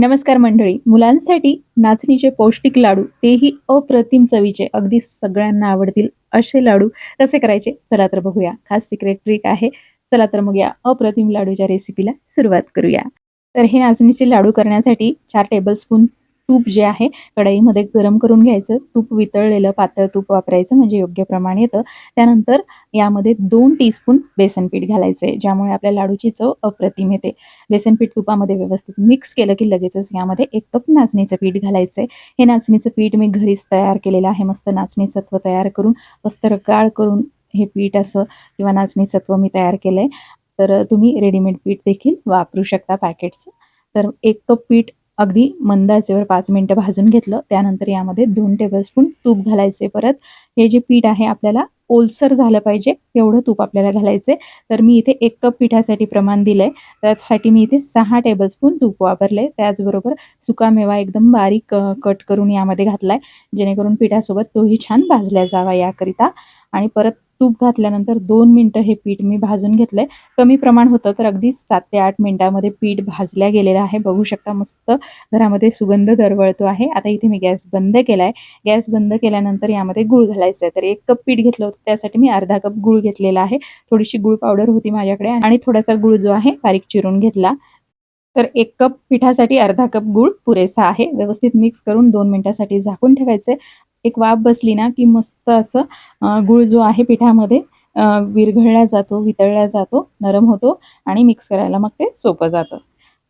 नमस्कार मंडळी. मुलांसाठी नाचणीचे पौष्टिक लाडू तेही अप्रतिम चवीचे अगदी सगळ्यांना आवडतील असे लाडू कसे करायचे? चला तर बघूया. खास सिक्रेट ट्रिक आहे. चला तर मग या अप्रतिम लाडूच्या रेसिपीला सुरुवात करूया. तर हे नाचणीचे लाडू करण्यासाठी चार टेबलस्पून तूप जे आहे कढईमध्ये गरम करून घ्यायचं. तूप वितळलेलं पातळ तूप वापरायचं म्हणजे योग्य प्रमाण येतं. त्यानंतर यामध्ये दोन टीस्पून बेसन पीठ घालायचं आहे ज्यामुळे आपल्या लाडूची चव अप्रतिम येते. बेसन पीठ तुपामध्ये व्यवस्थित मिक्स केलं की लगेचच यामध्ये एक कप नाचणीचं पीठ घालायचं आहे हे नाचणीचं पीठ मी घरीच तयार केलेलं आहे मस्त नाचणी सत्व तयार करून मस्त रकाळ करून हे पीठ असं किंवा नाचणी सत्व मी तयार केलं आहे तर तुम्ही रेडीमेड पीठ देखील वापरू शकता पॅकेटचं तर एक कप पीठ अगदी मंद आचेवर पाच मिनटं भाजून घेतलं. त्यानंतर यामध्ये दोन टेबलस्पून तूप घालायचे परत. हे जे पीठ आहे आपल्याला ओलसर झालं पाहिजे एवढं तूप आपल्याला घालायचे तर मी इथे एक कप पिठासाठी प्रमाण दिलं आहे त्यासाठी मी इथे सहा टेबलस्पून तूप वापरले त्याचबरोबर सुकामेवा एकदम बारीक कट करून यामध्ये घातला आहे जेणेकरून पिठासोबत तोही छान भाजला जावा याकरिता. आणि परत तूप घातल्यानंतर दोन मिनटं हे पीठ मी भाजून घेतलंय. कमी प्रमाण होतं तर अगदी सात ते आठ मिनटामध्ये पीठ भाजल्या गेलेलं आहे. बघू शकता मस्त घरामध्ये सुगंध दरवळतो आहे. आता इथे मी गॅस बंद केलाय. गॅस बंद केल्यानंतर यामध्ये गुळ घालायचं आहे तर एक कप पीठ घेतलं होतं. त्यासाठी मी अर्धा कप गुळ घेतलेला आहे. थोडीशी गुळ पावडर होती माझ्याकडे आणि थोडासा गुळ जो आहे बारीक चिरून घेतला. तर एक कप पिठासाठी अर्धा कप गूळ पुरेसा आहे. व्यवस्थित मिक्स करून दोन मिनिटासाठी झाकून ठेवायचे एक वाफ बसली ना की मस्त असं गूळ जो आहे पिठामध्ये विरघळला जातो वितळला जातो नरम होतो आणि मिक्स करायला मग ते सोपं जातं.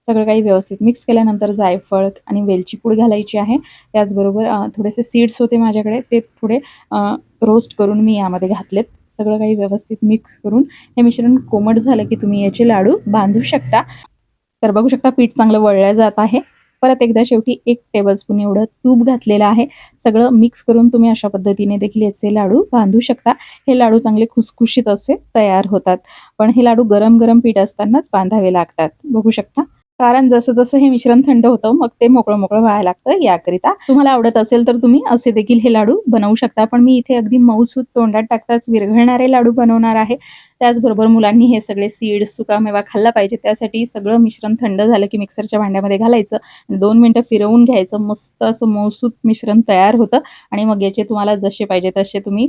सगळं काही व्यवस्थित मिक्स केल्यानंतर जायफळ आणि वेलची पूड घालायची आहे. त्याचबरोबर थोडेसे सीड्स होते माझ्याकडे ते थोडे रोस्ट करून मी यामध्ये घातलेत. सगळं काही व्यवस्थित मिक्स करून हे मिश्रण कोमट झालं की तुम्ही याचे लाडू बांधू शकता. तर बघू शकता पीठ चांगलं वळलं जात आहे. परत एकदा शेवटी एक टेबलस्पून एवढं तूप घातलेलं आहे. सगळं मिक्स करून तुम्ही अशा पद्धतीने देखील याचे लाडू बांधू शकता. हे लाडू चांगले खुसखुशीत असे तयार होतात. पण हे लाडू गरम गरम पीठ असतानाच बांधावे लागतात. बघू शकता. कारण जसं जसं हे मिश्रण थंड होतं मग ते मोकळं मोकळं व्हायला लागतं. याकरिता तुम्हाला आवडत असेल तर तुम्ही असे देखील हे लाडू बनवू शकता. पण मी इथे अगदी मऊसूत तोंडात टाकताच विरघळणारे लाडू बनवणार आहे. त्याचबरोबर मुलांनी हे सगळे सीड सुकामेवा खाल्ला पाहिजे. त्यासाठी सगळं मिश्रण थंड झालं की मिक्सरच्या भांड्यामध्ये घालायचं. दोन मिनटं फिरवून घ्यायचं. मस्त असं मौसूत मिश्रण तयार होतं. आणि मग याचे तुम्हाला जसे पाहिजे तसे तुम्ही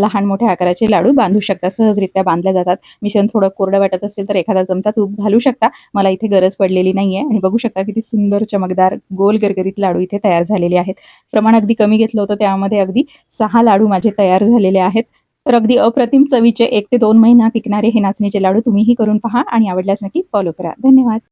लहान मोठ्या आकाराचे लाडू बांधू शकता. सहजरित्या बांधल्या जातात. मिश्रण थोडं कोरडं वाटत असेल तर एखादा चमचा तूप घालू शकता. मला इथे गरज पडलेली नाही आहे आणि बघू शकता किती सुंदर चमकदार गोल गरगरीत लाडू इथे तयार झालेले आहेत. प्रमाण अगदी कमी घेतलं होतं. त्यामध्ये अगदी सहा लाडू माझे तयार झालेले आहेत. तर अगदी अप्रतिम चवीचे एक ते दोन महिना टिकणारे हे नाचणीचे लाडू तुम्हीही करून पहा आणि आवडल्यास नक्की फॉलो करा. धन्यवाद.